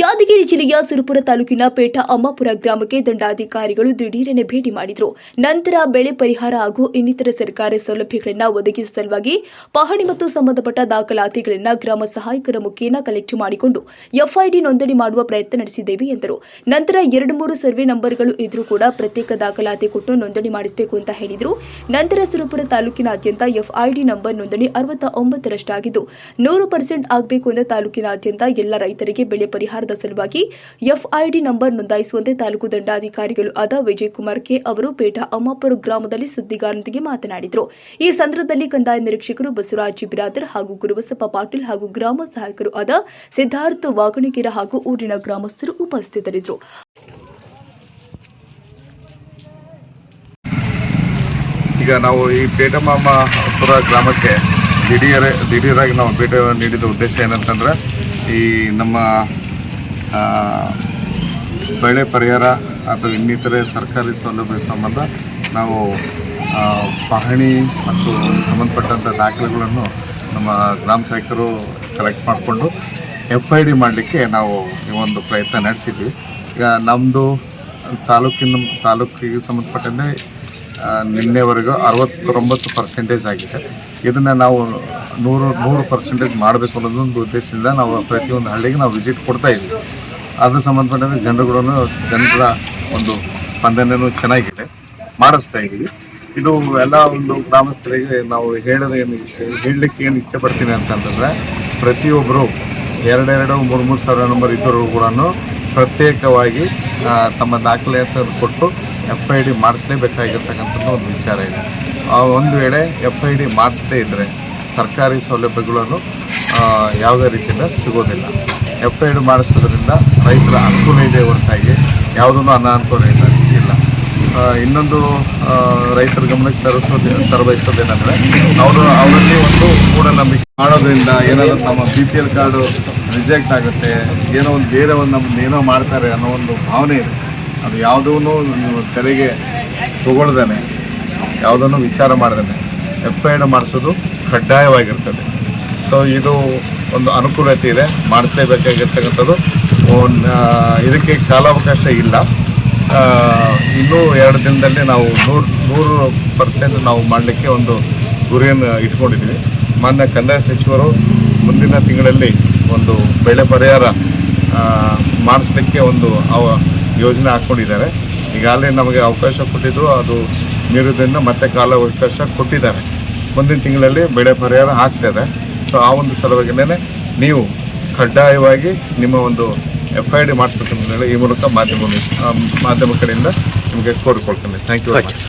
ಯಾದಗಿರಿ ಜಿಲ್ಲೆಯ ಸುರಪುರ ತಾಲೂಕಿನ ಪೇಟ ಅಮ್ಮಾಪುರ ಗ್ರಾಮಕ್ಕೆ ದಂಡಾಧಿಕಾರಿಗಳು ದಿಢೀರನೆ ಭೇಟಿ ಮಾಡಿದ್ರು. ನಂತರ ಬೆಳೆ ಪರಿಹಾರ ಹಾಗೂ ಇನ್ನಿತರ ಸರ್ಕಾರಿ ಸೌಲಭ್ಯಗಳನ್ನು ಒದಗಿಸುವ ಸಲುವಾಗಿ ಪಹಣಿ ಮತ್ತು ಸಂಬಂಧಪಟ್ಟ ದಾಖಲಾತಿಗಳನ್ನು ಗ್ರಾಮ ಸಹಾಯಕರ ಮುಖೇನ ಕಲೆಕ್ಟ್ ಮಾಡಿಕೊಂಡು ಎಫ್ಐಡಿ ನೋಂದಣಿ ಮಾಡುವ ಪ್ರಯತ್ನ ನಡೆಸಿದ್ದೇವೆ ಎಂದರು. ನಂತರ ಎರಡು ಮೂರು ಸರ್ವೆ ನಂಬರ್ಗಳು ಇದ್ರೂ ಕೂಡ ಪ್ರತ್ಯೇಕ ದಾಖಲಾತಿ ಕೊಟ್ಟು ನೋಂದಣಿ ಮಾಡಿಸಬೇಕು ಅಂತ ಹೇಳಿದ್ರು. ನಂತರ ಸುರಪುರ ತಾಲೂಕಿನಾದ್ಯಂತ ಎಫ್ಐಡಿ ನಂಬರ್ ನೋಂದಣಿ ಅರವತ್ತ ಒಂಬತ್ತರಷ್ಟಾಗಿದ್ದು ನೂರು ಪರ್ಸೆಂಟ್ ಆಗಬೇಕು ಎಂದು ತಾಲೂಕಿನಾದ್ಯಂತ ಎಲ್ಲ ರೈತರಿಗೆ ಬೆಳೆ ಪರಿಹಾರದ ಸಲುವಾಗಿ ಎಫ್ಐಡಿ ನಂಬರ್ ನೋಂದಾಯಿಸುವಂತೆ ತಾಲೂಕು ದಂಡಾಧಿಕಾರಿಗಳು ಆದ ವಿಜಯಕುಮಾರ್ ಕೆ ಅವರು ಪೇಟಾ ಅಮ್ಮಾಪುರ ಗ್ರಾಮದಲ್ಲಿ ಸುದ್ದಿಗಾರರೊಂದಿಗೆ ಮಾತನಾಡಿದರು. ಈ ಸಂದರ್ಭದಲ್ಲಿ ಕಂದಾಯ ನಿರೀಕ್ಷಕರು ಬಸವರಾಜ್ ಬಿರಾದರ್ ಹಾಗೂ ಗುರುಬಸಪ್ಪ ಪಾಟೀಲ್ ಹಾಗೂ ಗ್ರಾಮ ಸಹಾಯಕರು ಆದ ಸಿದ್ಧಾರ್ಥ ವಾಗಣಿಗೆರ ಹಾಗೂ ಊರಿನ ಗ್ರಾಮಸ್ಥರು ಉಪಸ್ಥಿತರಿದ್ದರು. ಈಗ ನಾವು ಈ ಪೇಟಮಾಮ ಪುರ ಗ್ರಾಮಕ್ಕೆ ದಿಢೀರ ದಿಢೀರಾಗಿ ನಾವು ಭೇಟಿ ನೀಡಿದ ಉದ್ದೇಶ ಏನಂತಂದ್ರೆ ಈ ನಮ್ಮ ಬೆಳೆ ಪರಿಹಾರ ಅಥವಾ ಇನ್ನಿತರೆ ಸರ್ಕಾರಿ ಸೌಲಭ್ಯ ಸಂಬಂಧ ನಾವು ಪಹಣಿ ಮತ್ತು ಸಂಬಂಧಪಟ್ಟಂಥ ದಾಖಲೆಗಳನ್ನು ನಮ್ಮ ಗ್ರಾಮ ಸಹಾಯಕರು ಕಲೆಕ್ಟ್ ಮಾಡಿಕೊಂಡು ಎಫ್ ಐ ಡಿ ಮಾಡಲಿಕ್ಕೆ ನಾವು ಈ ಒಂದು ಪ್ರಯತ್ನ ನಡೆಸಿದ್ವಿ. ಈಗ ನಮ್ಮದು ತಾಲೂಕಿನ, ತಾಲೂಕಿಗೆ ಸಂಬಂಧಪಟ್ಟಂತೆ ನಿನ್ನೆವರೆಗೂ ಅರವತ್ತೊಂಬತ್ತು ಪರ್ಸೆಂಟೇಜ್ ಆಗಿದೆ. ಇದನ್ನು ನಾವು ನೂರು ನೂರು ಪರ್ಸೆಂಟೇಜ್ ಮಾಡಬೇಕು ಅನ್ನೋದೊಂದು ಉದ್ದೇಶದಿಂದ ನಾವು ಪ್ರತಿಯೊಂದು ಹಳ್ಳಿಗೆ ನಾವು ವಿಸಿಟ್ ಕೊಡ್ತಾ ಇದ್ವಿ. ಅದ್ರ ಸಂಬಂಧಪಟ್ಟಂತೆ ಜನರುಗಳನ್ನು ಜನರ ಒಂದು ಸ್ಪಂದನೆಯೂ ಚೆನ್ನಾಗಿದೆ, ಮಾಡಿಸ್ತಾ ಇದ್ದೀವಿ. ಇದು ಎಲ್ಲ ಒಂದು ಗ್ರಾಮಸ್ಥರಿಗೆ ನಾವು ಹೇಳೋದು ಏನು ಹೇಳಲಿಕ್ಕೆ ಏನು ಇಚ್ಛೆ ಪಡ್ತೀನಿ ಪ್ರತಿಯೊಬ್ಬರು ಎರಡೆರಡು ಮೂರು ಮೂರು ಸಾವಿರ ನಂಬರ್ ಇದ್ದರೂ ಕೂಡ ಪ್ರತ್ಯೇಕವಾಗಿ ತಮ್ಮ ತಮ್ಮ ದಾಖಲೆಯನ್ನು ಕೊಟ್ಟು ಎಫ್ ಐ ಡಿ ಮಾಡಿಸ್ಲೇಬೇಕಾಗಿರ್ತಕ್ಕಂಥದ್ದು ಒಂದು ವಿಚಾರ ಇದೆ. ಒಂದು ವೇಳೆ ಎಫ್ ಐ ಡಿ ಮಾಡಿಸದೇ ಇದ್ದರೆ ಸರ್ಕಾರಿ ಸೌಲಭ್ಯಗಳನ್ನು ಯಾವುದೇ ರೀತಿಯಿಂದ ಸಿಗೋದಿಲ್ಲ. ಎಫ್ ಐ ಡಿ ಮಾಡಿಸೋದ್ರಿಂದ ರೈತರ ಅನುಕೂಲ ಇದೆ ಹೊರತಾಗಿ ಯಾವುದನ್ನು ಅನಾನುಕೂಲ ಇಲ್ಲ ಇಲ್ಲ. ಇನ್ನೊಂದು ರೈತರ ಗಮನಕ್ಕೆ ತರಿಸೋದು, ತರಬಯಸೋದೇನೆಂದರೆ, ಅವರು, ಅವರಲ್ಲಿ ಒಂದು ಮೂಢನಂಬಿಕೆ ಮಾಡೋದ್ರಿಂದ ಏನಾದರೂ ನಮ್ಮ B P L card reject ಆಗುತ್ತೆ, ಏನೋ ಒಂದು ಬೇರೆ ಒಂದು ನಮ್ಮನ್ನು ಏನೋ ಮಾಡ್ತಾರೆ ಅನ್ನೋ ಒಂದು ಭಾವನೆ ಇದೆ. ಅದು ಯಾವುದೂ ತೆರಿಗೆ ತಗೊಳ್ದೇನೆ, ಯಾವುದನ್ನು ವಿಚಾರ ಮಾಡ್ದಾನೆ. ಎಫ್ ಐ ಡಿ ಮಾಡಿಸೋದು ಕಡ್ಡಾಯವಾಗಿರ್ತದೆ. ಸೊ ಇದು ಒಂದು ಅನುಕೂಲತೆ ಇದೆ. ಮಾಡಿಸ್ಲೇಬೇಕಾಗಿರ್ತಕ್ಕಂಥದ್ದು. ಇದಕ್ಕೆ ಕಾಲಾವಕಾಶ ಇಲ್ಲ. ಇನ್ನೂ ಎರಡು ದಿನದಲ್ಲಿ ನಾವು ನೂರು ನೂರು ಪರ್ಸೆಂಟ್ ನಾವು ಮಾಡಲಿಕ್ಕೆ ಒಂದು ಗುರಿಯನ್ನು ಇಟ್ಕೊಂಡಿದ್ದೀವಿ. ಮಾನ್ಯ ಕಂದಾಯ ಸಚಿವರು ಮುಂದಿನ ತಿಂಗಳಲ್ಲಿ ಒಂದು ಬೆಳೆ ಪರಿಹಾರ ಮಾಡಿಸ್ಲಿಕ್ಕೆ ಒಂದು ಅವ, ಯೋಜನೆ ಹಾಕ್ಕೊಂಡಿದ್ದಾರೆ. ಈಗಾಗಲೇ ನಮಗೆ ಅವಕಾಶ ಕೊಟ್ಟಿದ್ದು ಅದು ಮೀರೋದ್ರಿಂದ ಮತ್ತೆ ಕಾಲಾವಕಾಶ ಕೊಟ್ಟಿದ್ದಾರೆ. ಮುಂದಿನ ತಿಂಗಳಲ್ಲಿ ಬೆಳೆ ಪರಿಹಾರ ಆಗ್ತದೆ. ಸೊ ಆ ಒಂದು ಸಲುವಾಗಿನೇ ನೀವು ಕಡ್ಡಾಯವಾಗಿ ನಿಮ್ಮ ಒಂದು ಎಫ್ ಐ ಡಿ ಮಾಡಿಸ್ಬೇಕಂತ ಹೇಳಿ ಈ ಮೂಲಕ ಮಾಧ್ಯಮ ಮಾಧ್ಯಮ ಕಡೆಯಿಂದ ನಿಮಗೆ ಕೋರಿಕೊಳ್ತೇನೆ. Thank you very much